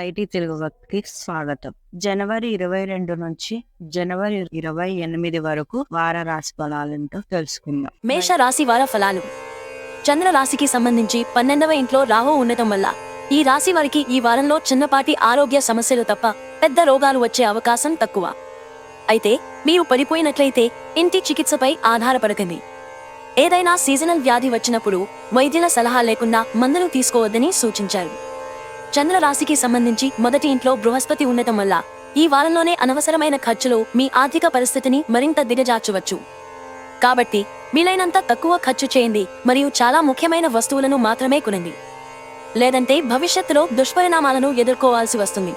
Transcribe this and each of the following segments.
YT తెలుగుకి స్వాగతం. జనవరి ఇరవై రెండు నుంచి జనవరి ఇరవై ఎనిమిది వరకు వార రాశి ఫలాలంటూ తెలుసుకుందాం. మేష రాశి వార ఫలాలు. చంద్ర రాశికి సంబంధించి పన్నెండవ ఇంట్లో రాహు ఉండటం వల్ల ఈ రాశి వారికి ఈ వారంలో చిన్నపాటి ఆరోగ్య సమస్యలు తప్ప పెద్ద రోగాలు వచ్చే అవకాశం తక్కువ. అయితే మీరు పడిపోయినట్లయితే ఇంటి చికిత్సపై ఆధారపడకండి. ఏదైనా సీజనల్ వ్యాధి వచ్చినప్పుడు వైద్యుల సలహా లేకుండా మందులు తీసుకోవద్దని సూచించారు. చంద్ర రాశికి సంబంధించి మొదటి ఇంట్లో బృహస్పతి ఉండటం వల్ల ఈ వారంలోనే అనవసరమైన ఖర్చులు మీ ఆర్థిక పరిస్థితిని మరింత దిగజార్చవచ్చు. కాబట్టి వీలైనంత తక్కువ ఖర్చు చేయండి మరియు చాలా ముఖ్యమైన వస్తువులను మాత్రమే కొనండి. లేదంటే భవిష్యత్తులో దుష్పరిణామాలను ఎదుర్కోవాల్సి వస్తుంది.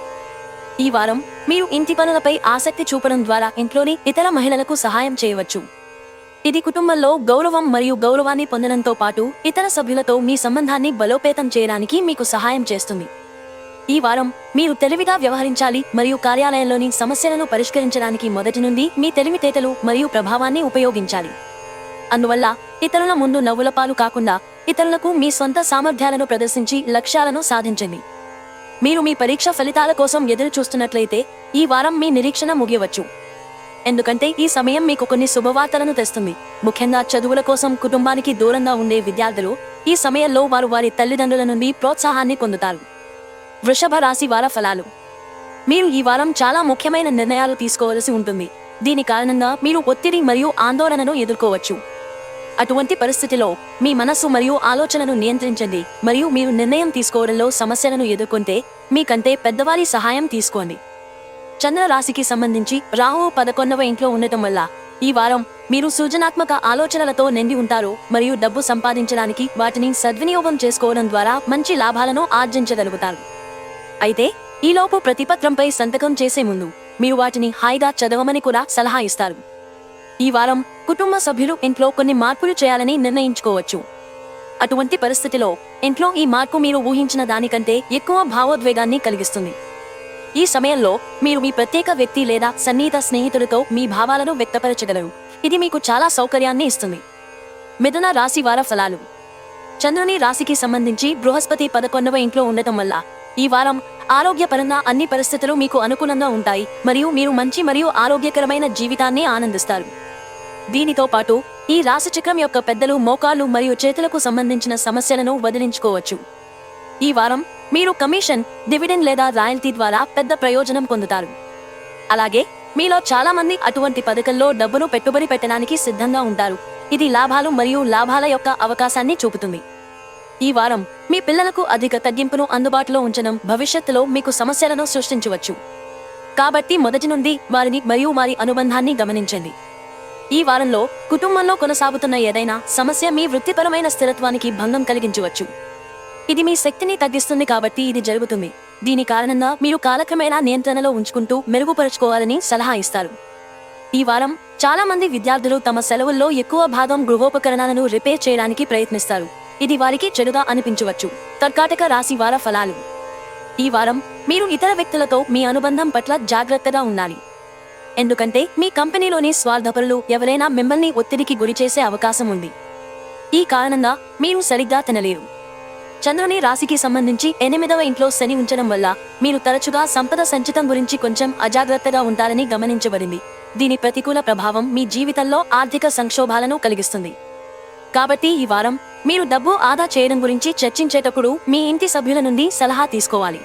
ఈ వారం మీరు ఇంటి పనులపై ఆసక్తి చూపడం ద్వారా ఇంట్లోని ఇతర మహిళలకు సహాయం చేయవచ్చు. ఇది కుటుంబంలో గౌరవం మరియు గౌరవాన్ని పొందడంతో పాటు ఇతర సభ్యులతో మీ సంబంధాన్ని బలోపేతం చేయడానికి మీకు సహాయం చేస్తుంది. ఈ వారం మీరు తెలివిగా వ్యవహరించాలి మరియు కార్యాలయంలోని సమస్యలను పరిష్కరించడానికి మొదటి నుండి మీ తెలివితేటలు మరియు ప్రభావాన్ని ఉపయోగించాలి. అందువల్ల ఇతరుల ముందు నవ్వుల పాలు కాకుండా ఇతరులకు మీ సొంత సామర్థ్యాలను ప్రదర్శించి లక్ష్యాలను సాధించండి. మీరు మీ పరీక్ష ఫలితాల కోసం ఎదురు చూస్తున్నట్లయితే ఈ వారం మీ నిరీక్షణ ముగియవచ్చు. ఎందుకంటే ఈ సమయం మీకు కొన్ని శుభవార్తలను తెస్తుంది. ముఖ్యంగా చదువుల కోసం కుటుంబానికి దూరంగా ఉండే విద్యార్థులు ఈ సమయంలో వారు వారి తల్లిదండ్రుల నుండి ప్రోత్సాహాన్ని పొందుతారు. వృషభ రాశి వార ఫలాలు. మీరు ఈ వారం చాలా ముఖ్యమైన నిర్ణయాలు తీసుకోవలసి ఉంటుంది. దీని కారణంగా మీరు ఒత్తిడి మరియు ఆందోళనను ఎదుర్కోవచ్చు. అటువంటి పరిస్థితిలో మీ మనస్సు మరియు ఆలోచనను నియంత్రించండి. మరియు మీరు నిర్ణయం తీసుకోవడంలో సమస్యలను ఎదుర్కొంటే మీకంటే పెద్దవారి సహాయం తీసుకోండి. చంద్ర రాశికి సంబంధించి రాహువు పదకొండవ ఇంట్లో ఉండటం వల్ల ఈ వారం మీరు సృజనాత్మక ఆలోచనలతో నిండి ఉంటారు మరియు డబ్బు సంపాదించడానికి వాటిని సద్వినియోగం చేసుకోవడం ద్వారా మంచి లాభాలను ఆర్జించగలుగుతారు. అయితే ఈలోపు ప్రతిపత్రంపై సంతకం చేసే ముందు మీరు వాటిని హాయిగా చదవమని కూడా సలహా ఇస్తారు. ఈ వారం కుటుంబ సభ్యులు ఇంట్లో కొన్ని మార్పులు చేయాలని నిర్ణయించుకోవచ్చు. అటువంటి పరిస్థితిలో ఇంట్లో ఈ మార్పు మీరు ఊహించిన దానికంటే ఎక్కువ భావోద్వేగాన్ని కలిగిస్తుంది. ఈ సమయంలో మీరు మీ ప్రత్యేక వ్యక్తి లేదా సన్నిహిత స్నేహితులతో మీ భావాలను వ్యక్తపరచగలరు. ఇది మీకు చాలా సౌకర్యాన్ని ఇస్తుంది. మిథున రాశి వార ఫలాలు చంద్రుని రాశికి సంబంధించి బృహస్పతి పదకొండవ ఇంట్లో ఉండటం వల్ల ఈ వారం ఆరోగ్యపరంగా అన్ని పరిస్థితులు మీకు అనుకూలంగా ఉంటాయి. మరియు మీరు మంచి మరియు ఆరోగ్యకరమైన జీవితాన్ని ఆనందిస్తారు. దీనితో పాటు ఈ రాశిచక్రం యొక్క పెద్దలు మోకాళ్ళు మరియు చేతులకు సంబంధించిన సమస్యలను వదిలించుకోవచ్చు. ఈ వారం మీరు కమిషన్ డివిడెండ్ లేదా రాయల్టీ ద్వారా పెద్ద ప్రయోజనం పొందుతారు. అలాగే మీలో చాలా మంది అటువంటి పథకంలో డబ్బును పెట్టుబడి పెట్టడానికి సిద్ధంగా ఉంటారు. ఇది లాభాలు మరియు లాభాల యొక్క అవకాశాన్ని చూపుతుంది. ఈ వారం మీ పిల్లలకు అధిక తగ్గింపును అందుబాటులో ఉంచడం భవిష్యత్తులో మీకు సమస్యలను సృష్టించవచ్చు. కాబట్టి మొదటి నుండి వారిని మరియు వారి అనుబంధాన్ని గమనించండి. ఈ వారంలో కుటుంబంలో కొనసాగుతున్న ఏదైనా సమస్య మీ వృత్తిపరమైన స్థిరత్వానికి భంగం కలిగించవచ్చు. ఇది మీ శక్తిని తగ్గిస్తుంది కాబట్టి ఇది జరుగుతుంది. దీని కారణంగా మీరు కాలక్రమేణా నియంత్రణలో ఉంచుకుంటూ మెరుగుపరుచుకోవాలని సలహా ఇస్తారు. ఈ వారం చాలా మంది విద్యార్థులు తమ సెలవుల్లో ఎక్కువ భాగం గృహోపకరణాలను రిపేర్ చేయడానికి ప్రయత్నిస్తారు. ఇది వారికి చెడుగా అనిపించవచ్చు. కర్కాటక రాశి వార ఫలాలు. ఈ వారం మీరు ఇతర వ్యక్తులతో మీ అనుబంధం పట్ల జాగ్రత్తగా ఉండాలి. ఎందుకంటే మీ కంపెనీలోని స్వార్థపరులు ఎవరైనా మిమ్మల్ని ఒత్తిడికి గురిచేసే అవకాశం ఉంది. ఈ కారణంగా మీరు సరిగ్గా తినలేరు. చంద్రుని రాశికి సంబంధించి ఎనిమిదవ ఇంట్లో శని ఉంచడం వల్ల మీరు తరచుగా సంపద సంచితం గురించి కొంచెం అజాగ్రత్తగా ఉంటారని గమనించబడింది. దీని ప్రతికూల ప్రభావం మీ జీవితంలో ఆర్థిక సంక్షోభాలను కలిగిస్తుంది. కాబట్టి ఈ వారం మీరు డబ్బు ఆదా చేయడం గురించి చర్చించేటప్పుడు మీ ఇంటి సభ్యుల నుండి సలహా తీసుకోవాలి.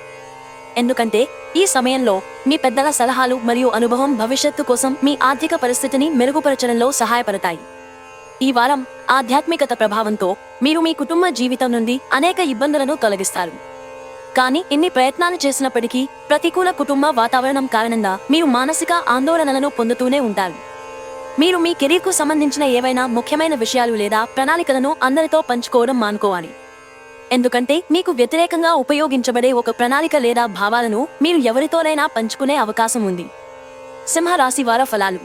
ఎందుకంటే ఈ సమయంలో మీ పెద్దల సలహాలు మరియు అనుభవం భవిష్యత్తు కోసం మీ ఆర్థిక పరిస్థితిని మెరుగుపరచడంలో సహాయపడతాయి. ఈ వారం ఆధ్యాత్మికత ప్రభావంతో మీరు మీ కుటుంబ జీవితం నుండి అనేక ఇబ్బందులను తొలగిస్తారు. కానీ ఇన్ని ప్రయత్నాలు చేసినప్పటికీ ప్రతికూల కుటుంబ వాతావరణం కారణంగా మీరు మానసిక ఆందోళనలను పొందుతూనే ఉంటారు. మీరు మీ కెరీర్కు సంబంధించిన ఏవైనా ముఖ్యమైన విషయాలు లేదా ప్రణాళికలను అందరితో పంచుకోవడం మానుకోవాలి. ఎందుకంటే మీకు వ్యతిరేకంగా ఉపయోగించబడే ఒక ప్రణాళిక లేదా భావాలను మీరు ఎవరితోనైనా పంచుకునే అవకాశం ఉంది. సింహరాశి వార ఫలాలు.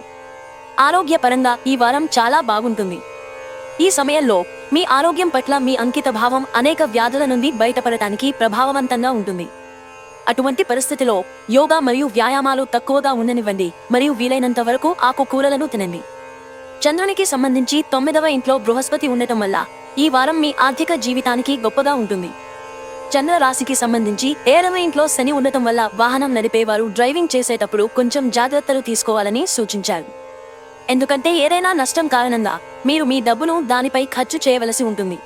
ఆరోగ్యపరంగా ఈ వారం చాలా బాగుంటుంది. ఈ సమయంలో మీ ఆరోగ్యం పట్ల మీ అంకిత భావం అనేక వ్యాధుల నుండి బయటపడటానికి ప్రభావవంతంగా ఉంటుంది. అటువంటి పరిస్థితిలో యోగా మరియు వ్యాయామాలు తక్కువగా ఉండనివ్వండి మరియు వీలైనంత వరకు ఆకుకూరలను తినండి. చంద్రునికి సంబంధించి తొమ్మిదవ ఇంట్లో బృహస్పతి ఉండటం వల్ల ఈ వారం మీ ఆర్థిక జీవితానికి గొప్పగా ఉంటుంది. చంద్ర రాశికి సంబంధించి ఏడవ ఇంట్లో శని ఉండటం వల్ల వాహనం నడిపేవారు డ్రైవింగ్ చేసేటప్పుడు కొంచెం జాగ్రత్తలు తీసుకోవాలని సూచించారు. ఎందుకంటే ఏదైనా నష్టం కారణంగా మీరు మీ డబ్బును దానిపై ఖర్చు చేయవలసి ఉంటుంది.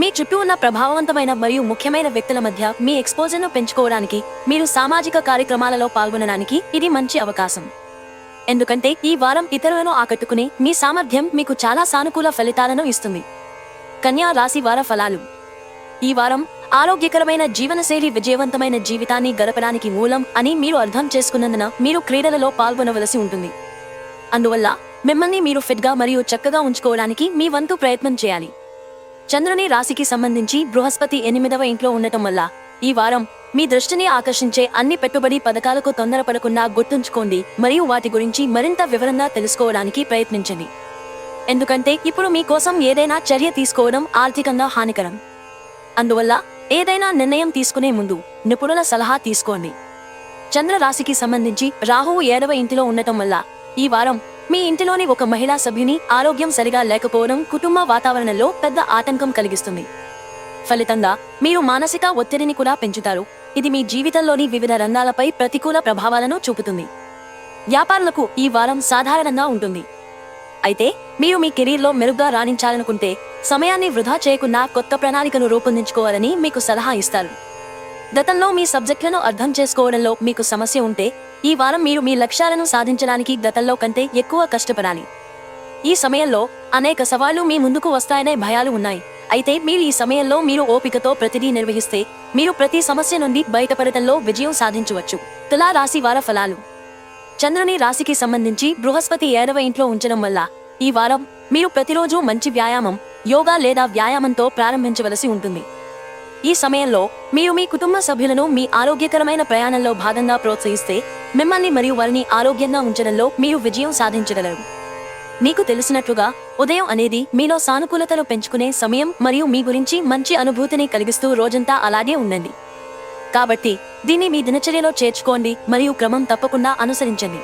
మీ చుట్టూ ఉన్న ప్రభావవంతమైన మరియు ముఖ్యమైన వ్యక్తుల మధ్య మీ ఎక్స్పోజర్ను పెంచుకోవడానికి మీరు సామాజిక కార్యక్రమాలలో పాల్గొనడానికి ఇది మంచి అవకాశం. ఎందుకంటే ఈ వారం ఇతరులను ఆకట్టుకునే మీ సామర్థ్యం మీకు చాలా సానుకూల ఫలితాలను ఇస్తుంది. కన్యా రాశి వార ఫలాలు. ఈ వారం ఆరోగ్యకరమైన జీవనశైలి విజయవంతమైన జీవితాన్ని గడపడానికి మూలం అని మీరు అర్థం చేసుకున్నందున మీరు క్రీడలలో పాల్గొనవలసి ఉంటుంది. అందువల్ల మిమ్మల్ని మీరు ఫిట్గా మరియు చక్కగా ఉంచుకోవడానికి మీ వంతు ప్రయత్నం చేయాలి. చంద్రుని రాశికి సంబంధించి బృహస్పతి ఎనిమిదవ ఇంట్లో ఉండటం వల్ల ఈ వారం మీ దృష్టిని ఆకర్షించే అన్ని పెట్టుబడి పథకాలకు తొందరపడకుండా గుర్తుంచుకోండి మరియు వాటి గురించి మరింత వివరంగా తెలుసుకోవడానికి ప్రయత్నించండి. ఎందుకంటే ఇప్పుడు మీకోసం ఏదైనా చర్య తీసుకోవడం ఆర్థికంగా హానికరం. అందువల్ల ఏదైనా నిర్ణయం తీసుకునే ముందు నిపుణుల సలహా తీసుకోండి. చంద్ర రాశికి సంబంధించి రాహువు ఏడవ ఇంటిలో ఉండటం వల్ల ఈ వారం మీ ఇంటిలోని ఒక మహిళా సభ్యుని ఆరోగ్యం సరిగా లేకపోవడం కుటుంబ వాతావరణంలో పెద్ద ఆటంకం కలిగిస్తుంది. ఫలితంగా మీరు మానసిక ఒత్తిడిని కూడా పెంచుతారు. ఇది మీ జీవితంలోని వివిధ రంగాలపై ప్రతికూల ప్రభావాలను చూపుతుంది. వ్యాపారులకు ఈ వారం సాధారణంగా ఉంటుంది. అయితే మీరు మీ కెరీర్లో మెరుగ్గా రాణించాలనుకుంటే సమయాన్ని వృధా చేయకుండా కొత్త ప్రణాళికను రూపొందించుకోవాలని మీకు సలహా ఇస్తారు. గతంలో మీ సబ్జెక్టులను అర్థం చేసుకోవడంలో మీకు సమస్య ఉంటే ఈ వారం మీరు మీ లక్ష్యాలను సాధించడానికి గతంలో కంటే ఎక్కువ కష్టపడాలి. ఈ సమయంలో అనేక సవాళ్ళు మీ ముందుకు వస్తాయనే భయాలు ఉన్నాయి. అయితే మీరు ఈ సమయంలో మీరు ఓపికతో ప్రతిదీ నిర్వహిస్తే మీరు ప్రతి సమస్య నుండి బయటపడటంలో విజయం సాధించవచ్చు. తులా రాశి వార ఫలాలు. చంద్రుని రాశికి సంబంధించి బృహస్పతి ఏడవ ఇంట్లో ఉంచడం వల్ల ఈ వారం మీరు ప్రతిరోజు మంచి వ్యాయామం యోగా లేదా వ్యాయామంతో ప్రారంభించవలసి ఉంటుంది. ఈ సమయంలో మీరు మీ కుటుంబ సభ్యులను మీ ఆరోగ్యకరమైన ప్రయాణంలో భాగంగా ప్రోత్సహిస్తే మిమ్మల్ని మరియు వారిని ఆరోగ్యంగా ఉంచడంలో మీరు విజయం సాధించగలరు. మీకు తెలిసినట్లుగా ఉదయం అనేది మీలో సానుకూలతను పెంచుకునే సమయం మరియు మీ గురించి మంచి అనుభూతిని కలిగిస్తూ రోజంతా అలాగే ఉండండి. కాబట్టి దీన్ని మీ దినచర్యలో చేర్చుకోండి మరియు క్రమం తప్పకుండా అనుసరించండి.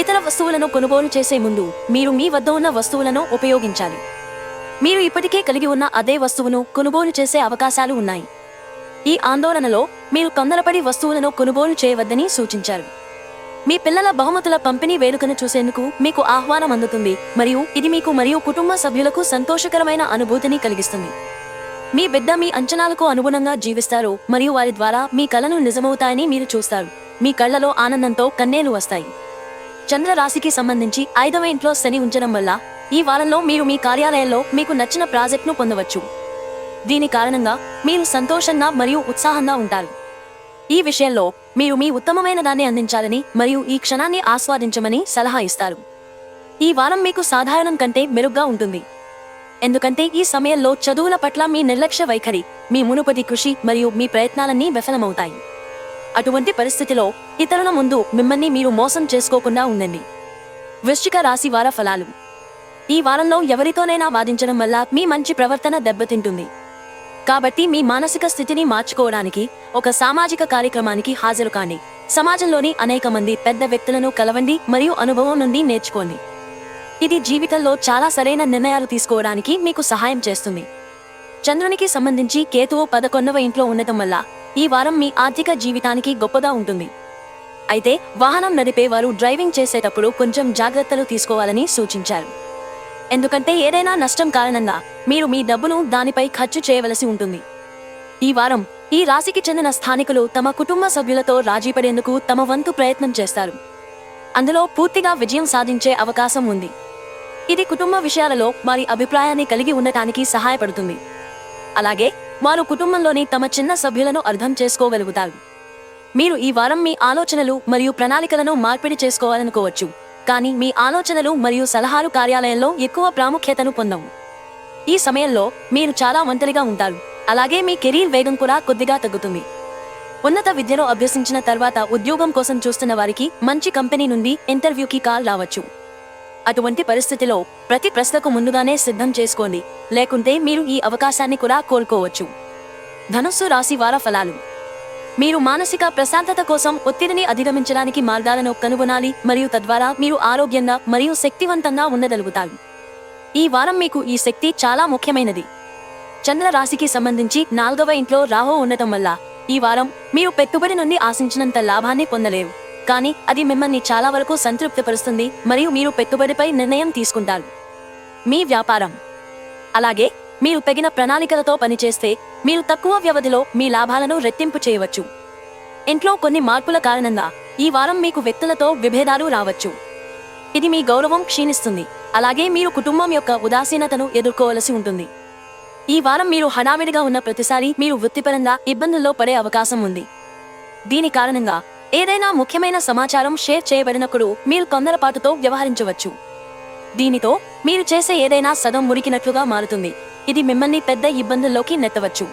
ఇతర వస్తువులను కొనుగోలు చేసే ముందు మీరు మీ వద్ద ఉన్న వస్తువులను ఉపయోగించాలి. మీరు ఇప్పటికే కలిగి ఉన్న అదే వస్తువును కొనుగోలు చేసే అవకాశాలు ఉన్నాయి. ఈ ఆందోళనలో మీరు తొందరపడి వస్తువులను కొనుగోలు చేయవద్దని సూచించారు. మీ పిల్లల బహుమతుల పంపిణీ వేడుకను చూసేందుకు మీకు ఆహ్వానం అందుతుంది మరియు ఇది మీకు మరియు కుటుంబ సభ్యులకు సంతోషకరమైన అనుభూతిని కలిగిస్తుంది. మీ బిడ్డ మీ అంచనాలకు అనుగుణంగా జీవిస్తారు మరియు వారి ద్వారా మీ కలను నిజమవుతాయని మీరు చూస్తారు. మీ కళ్ళలో ఆనందంతో కన్నేలు వస్తాయి. చంద్రరాశికి సంబంధించి ఐదవ ఇంట్లో శని ఉంచడం వల్ల ఈ వారంలో మీరు మీ కార్యాలయంలో మీకు నచ్చిన ప్రాజెక్ట్ను పొందవచ్చు. దీని కారణంగా మీరు సంతోషంగా మరియు ఉత్సాహంగా ఉంటారు. ఈ విషయంలో మీరు మీ ఉత్తమమైన దాన్ని అందించాలని మరియు ఈ క్షణాన్ని ఆస్వాదించమని సలహా ఇస్తారు. ఈ వారం మీకు సాధారణం కంటే మెరుగ్గా ఉంటుంది. ఎందుకంటే ఈ సమయంలో చదువుల పట్ల మీ నిర్లక్ష్య వైఖరి మీ మునుపటి కృషి మరియు మీ ప్రయత్నాలన్నీ విఫలమవుతాయి. అటువంటి పరిస్థితిలో ఇతరుల ముందు మిమ్మల్ని మీరు మోసం చేసుకోకుండా ఉండండి. వృశ్చిక రాశి వార ఫలాలు. ఈ వారంలో ఎవరితోనైనా వాదించడం వల్ల మీ మంచి ప్రవర్తన దెబ్బతింటుంది. కాబట్టి మీ మానసిక స్థితిని మార్చుకోవడానికి ఒక సామాజిక కార్యక్రమానికి హాజరు కాండి. సమాజంలోని అనేక మంది పెద్ద వ్యక్తులను కలవండి మరియు అనుభవం నుండి నేర్చుకోండి. ఇది జీవితంలో చాలా సరైన నిర్ణయాలు తీసుకోవడానికి మీకు సహాయం చేస్తుంది. చంద్రునికి సంబంధించి కేతువు పదకొండవ ఇంట్లో ఉండటం వల్ల ఈ వారం మీ ఆర్థిక జీవితానికి గొప్పగా ఉంటుంది. అయితే వాహనం నడిపే వారు డ్రైవింగ్ చేసేటప్పుడు కొంచెం జాగ్రత్తలు తీసుకోవాలని సూచించారు. ఎందుకంటే ఏదైనా నష్టం కారణంగా మీరు మీ డబ్బును దానిపై ఖర్చు చేయవలసి ఉంటుంది. ఈ వారం ఈ రాశికి చెందిన స్థానికులు తమ కుటుంబ సభ్యులతో రాజీ పడేందుకు తమ వంతు ప్రయత్నం చేస్తారు. అందులో పూర్తిగా విజయం సాధించే అవకాశం ఉంది. ఇది కుటుంబ విషయాలలో వారి అభిప్రాయాన్ని కలిగి ఉండటానికి సహాయపడుతుంది. అలాగే వారు కుటుంబంలోని తమ చిన్న సభ్యులను అర్థం చేసుకోగలుగుతారు. మీరు ఈ వారం మీ ఆలోచనలు మరియు ప్రణాళికలను మార్పిడి చేసుకోవాలనుకోవచ్చు. కానీ మీ ఆలోచనలు మరియు సలహాలు కార్యాలయంలో ఎక్కువ ప్రాముఖ్యతను పొందవు. ఈ సమయంలో మీరు చాలా ఒంటరిగా ఉంటారు. అలాగే మీ కెరీర్ వేగం కూడా కొద్దిగా తగ్గుతుంది. ఉన్నత విద్యలో అభ్యసించిన తర్వాత ఉద్యోగం కోసం చూస్తున్న వారికి మంచి కంపెనీ నుండి ఇంటర్వ్యూకి కాల్ రావచ్చు. అటువంటి పరిస్థితిలో ప్రతి ప్రశ్నకు ముందుగానే సిద్ధం చేసుకోండి. లేకుంటే మీరు ఈ అవకాశాన్ని కూడా కోల్పోవచ్చు. ధనుస్సు రాశి వార ఫలాలు మీరు మానసిక ప్రశాంతత కోసం ఒత్తిడిని అధిగమించడానికి మార్గాలను కనుగొనాలి మరియు తద్వారా మీరు ఆరోగ్యంగా మరియు శక్తివంతంగా ఉండగలుగుతారు. ఈ వారం మీకు ఈ శక్తి చాలా ముఖ్యమైనది. చంద్ర రాశికి సంబంధించి నాలుగవ ఇంట్లో రాహు ఉండటం వల్ల ఈ వారం మీరు పెట్టుబడి నుండి ఆశించినంత లాభాన్ని పొందలేరు. కానీ అది మిమ్మల్ని చాలా వరకు సంతృప్తిపరుస్తుంది మరియు మీరు పెట్టుబడిపై నిర్ణయం తీసుకుంటారు. మీ వ్యాపారం. అలాగే మీరు తగిన ప్రణాళికలతో పనిచేస్తే మీరు తక్కువ వ్యవధిలో మీ లాభాలను రెట్టింపు చేయవచ్చు. ఇంట్లో కొన్ని మార్పుల కారణంగా ఈ వారం మీకు వ్యక్తులతో విభేదాలు రావచ్చు. ఇది మీ గౌరవం క్షీణిస్తుంది. అలాగే మీరు కుటుంబం యొక్క ఉదాసీనతను ఎదుర్కోవలసి ఉంటుంది. ఈ వారం మీరు హడావిడిగా ఉన్న ప్రతిసారి మీరు వృత్తిపరంగా ఇబ్బందుల్లో పడే అవకాశం ఉంది. దీని కారణంగా ఏదైనా ముఖ్యమైన సమాచారం షేర్ చేయబడినప్పుడు మీరు తొందరపాటుతో వ్యవహరించవచ్చు. దీనితో మీరు చేసే ఏదైనా సగం మురికినట్లుగా మారుతుంది. ఇది మిమ్మల్ని పెద్ద ఇబ్బందుల్లోకి నెట్టవచ్చు.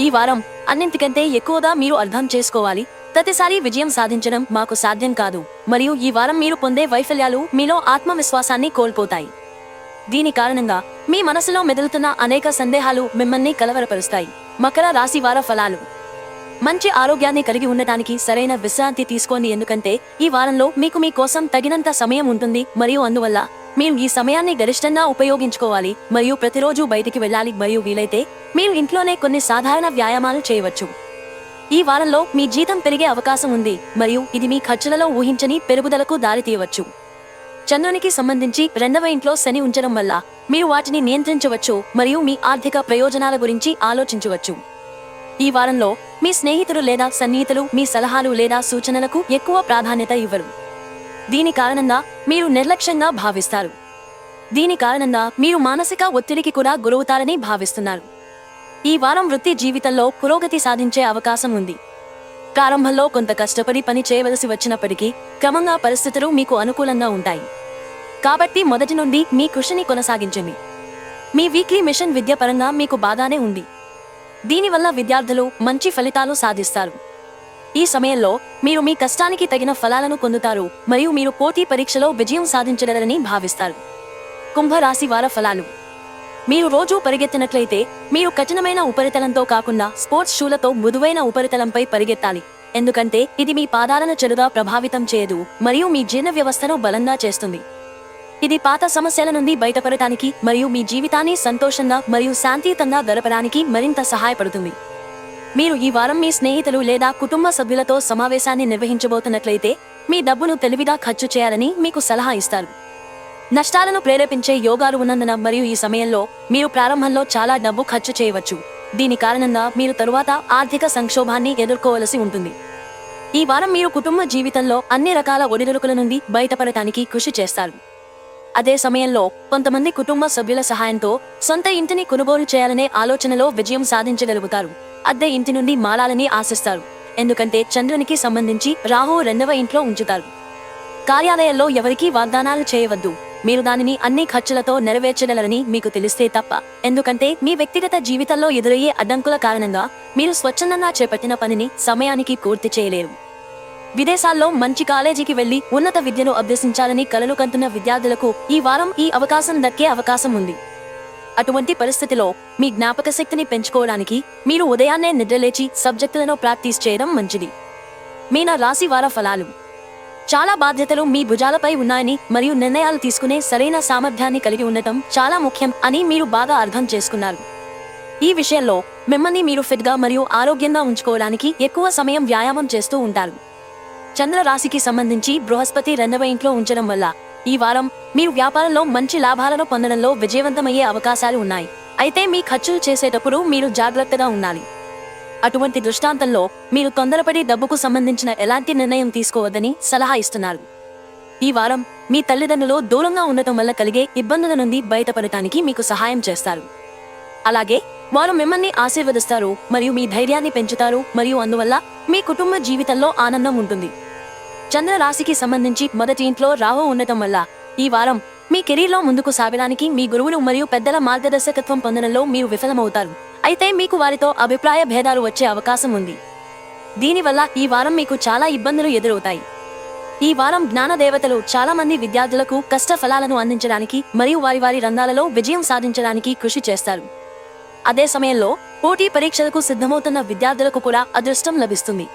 ఈ వారం అన్నింటికంటే ఎక్కువగా మీరు అర్థం చేసుకోవాలి. ప్రతిసారి విజయం సాధించడం మాకు సాధ్యం కాదు. మరియు ఈ వారం మీరు పొందే వైఫల్యాలు మీలో ఆత్మవిశ్వాసాన్ని కోల్పోతాయి. దీని కారణంగా మీ మనసులో మెదులుతున్న అనేక సందేహాలు మిమ్మల్ని కలవరపరుస్తాయి. మకర రాశి వార ఫలాలు. మంచి ఆరోగ్యాన్ని కలిగి ఉండటానికి సరైన విశ్రాంతి తీసుకోండి. ఎందుకంటే ఈ వారంలో మీకు మీ కోసం తగినంత సమయం ఉంటుంది. మరియు అందువల్ల మేము ఈ సమయాన్ని గరిష్టంగా ఉపయోగించుకోవాలి మరియు ప్రతిరోజు బయటికి వెళ్ళాలి మరియు వీలైతే మేము ఇంట్లోనే కొన్ని సాధారణ వ్యాయామాలు చేయవచ్చు. ఈ వారంలో మీ జీతం పెరిగే అవకాశం ఉంది మరియు ఇది మీ ఖర్చులలో ఊహించని పెరుగుదలకు దారితీయవచ్చు చంద్రునికి సంబంధించి రెండవ ఇంట్లో శని ఉంచడం వల్ల మీరు వాటిని నియంత్రించవచ్చు మరియు మీ ఆర్థిక ప్రయోజనాల గురించి ఆలోచించవచ్చు. ఈ వారంలో మీ స్నేహితులు లేదా సన్నిహితులు మీ సలహాలు లేదా సూచనలకు ఎక్కువ ప్రాధాన్యత ఇవ్వరు. దీని కారణంగా మీరు నిర్లక్ష్యంగా భావిస్తారు. దీని కారణంగా మీరు మానసిక ఒత్తిడికి కూడా గురవుతారని భావిస్తున్నారు. ఈ వారం వృత్తి జీవితంలో పురోగతి సాధించే అవకాశం ఉంది. ప్రారంభంలో కొంత కష్టపడి పని చేయవలసి వచ్చినప్పటికీ క్రమంగా పరిస్థితులు మీకు అనుకూలంగా ఉంటాయి. కాబట్టి మొదటి నుండి మీ కృషిని కొనసాగించండి. మీ వీక్లీ మిషన్ విద్య పరంగా మీకు బాగానే ఉంది. దీనివల్ల విద్యార్థులు మంచి ఫలితాలు సాధిస్తారు. ఈ సమయంలో మీరు మీ కష్టానికి తగిన ఫలాలను పొందుతారు మరియు మీరు పోటీ పరీక్షలో విజయం సాధించగలరని భావిస్తారు. కుంభరాశి వార ఫలాలు. మీరు రోజూ పరిగెత్తినట్లయితే మీరు కఠినమైన ఉపరితలంతో కాకుండా స్పోర్ట్స్ షూలతో మృదువైన ఉపరితలంపై పరిగెత్తాలి. ఎందుకంటే ఇది మీ పాదాలను చెడుగా ప్రభావితం చేయదు మరియు మీ జీర్ణ వ్యవస్థను బలంగా చేస్తుంది. ఇది పాత సమస్యల నుండి బయటపడటానికి మరియు మీ జీవితాన్ని సంతోషంగా మరియు శాంతియుతంగా గడపడానికి మరింత సహాయపడుతుంది. మీరు ఈ వారం మీ స్నేహితులు లేదా కుటుంబ సభ్యులతో సమావేశాన్ని నిర్వహించబోతున్నట్లయితే మీ డబ్బును తెలివిగా ఖర్చు చేయాలని మీకు సలహా ఇస్తారు. నష్టాలను ప్రేరేపించే యోగాలు ఉన్నందున మరియు ఈ సమయంలో మీరు ప్రారంభంలో చాలా డబ్బు ఖర్చు చేయవచ్చు. దీని కారణంగా మీరు తరువాత ఆర్థిక సంక్షోభాన్ని ఎదుర్కోవలసి ఉంటుంది. ఈ వారం మీరు కుటుంబ జీవితంలో అన్ని రకాల ఒడిదుడుకుల నుండి బయటపడటానికి కృషి చేస్తారు. అదే సమయంలో కొంతమంది కుటుంబ సభ్యుల సహాయంతో సొంత ఇంటిని కొనుగోలు చేయాలనే ఆలోచనలో విజయం సాధించగలుగుతారు. అద్దె ఇంటి నుండి మారాలని ఆశిస్తారు. ఎందుకంటే చంద్రునికి సంబంధించి రాహు రెండవ ఇంట్లో ఉంచుతారు. కార్యాలయాల్లో ఎవరికీ వాగ్దానాలు చేయవద్దు. మీరు దానిని అన్ని ఖర్చులతో నెరవేర్చగలరని మీకు తెలిస్తే తప్ప. ఎందుకంటే మీ వ్యక్తిగత జీవితంలో ఎదురయ్యే అడ్డంకుల కారణంగా మీరు స్వచ్ఛందంగా చేపట్టిన పనిని సమయానికి పూర్తి చేయలేరు. విదేశాల్లో మంచి కాలేజీకి వెళ్ళి ఉన్నత విద్యను అభ్యసించాలని కలలు కంటున్న విద్యార్థులకు ఈ వారం ఈ అవకాశం దక్కే అవకాశం ఉంది. అటువంటి పరిస్థితిలో మీ జ్ఞాపక శక్తిని పెంచుకోవడానికి మీరు ఉదయాన్నే నిద్రలేచి సబ్జెక్టులను ప్రాక్టీస్ చేయడం మంచిది. మీన రాశి వార ఫలాలు. చాలా బాధ్యతలు మీ భుజాలపై ఉన్నాయని మరియు నిర్ణయాలు తీసుకునే సరైన సామర్థ్యాన్ని కలిగి ఉండటం చాలా ముఖ్యం అని మీరు బాగా అర్థం చేసుకున్నారు. ఈ విషయంలో మిమ్మల్ని మీరు ఫిట్గా మరియు ఆరోగ్యంగా ఉంచుకోవడానికి ఎక్కువ సమయం వ్యాయామం చేస్తూ ఉంటారు. చంద్ర రాశికి సంబంధించి బృహస్పతి రెండవ ఇంట్లో ఉంచడం వల్ల ఈ వారం మీరు వ్యాపారంలో మంచి లాభాలను పొందడంలో విజయవంతమయ్యే అవకాశాలు ఉన్నాయి. అయితే మీ ఖర్చులు చేసేటప్పుడు మీరు జాగ్రత్తగా ఉండాలి. అటువంటి దృష్టాంతంలో మీరు తొందరపడి డబ్బుకు సంబంధించిన ఎలాంటి నిర్ణయం తీసుకోవద్దని సలహా ఇస్తున్నారు. ఈ వారం మీ తల్లిదండ్రులు దూరంగా ఉండటం వల్ల కలిగే ఇబ్బందుల నుండి బయటపడటానికి మీకు సహాయం చేస్తారు. అలాగే వారు మిమ్మల్ని ఆశీర్వదిస్తారు మరియు మీ ధైర్యాన్ని పెంచుతారు మరియు అందువల్ల మీ కుటుంబ జీవితంలో ఆనందం ఉంటుంది. చంద్ర రాశికి సంబంధించి మొదటి ఇంట్లో రాహు ఉండటం వల్ల ఈ వారం మీ కెరీర్లో ముందుకు సాగడానికి మీ గురువులు మరియు పెద్దల మార్గదర్శకత్వం పొందడంలో మీరు విఫలమవుతారు. అయితే మీకు వారితో అభిప్రాయ భేదాలు వచ్చే అవకాశం ఉంది. దీనివల్ల ఈ వారం మీకు చాలా ఇబ్బందులు ఎదురవుతాయి. ఈ వారం జ్ఞానదేవతలు చాలా మంది విద్యార్థులకు కష్ట ఫలాలను అందించడానికి మరియు వారి వారి రంగాలలో విజయం సాధించడానికి కృషి చేస్తారు. అదే సమయంలో పోటీ పరీక్షలకు సిద్ధమవుతున్న విద్యార్థులకు కూడా అదృష్టం లభిస్తుంది.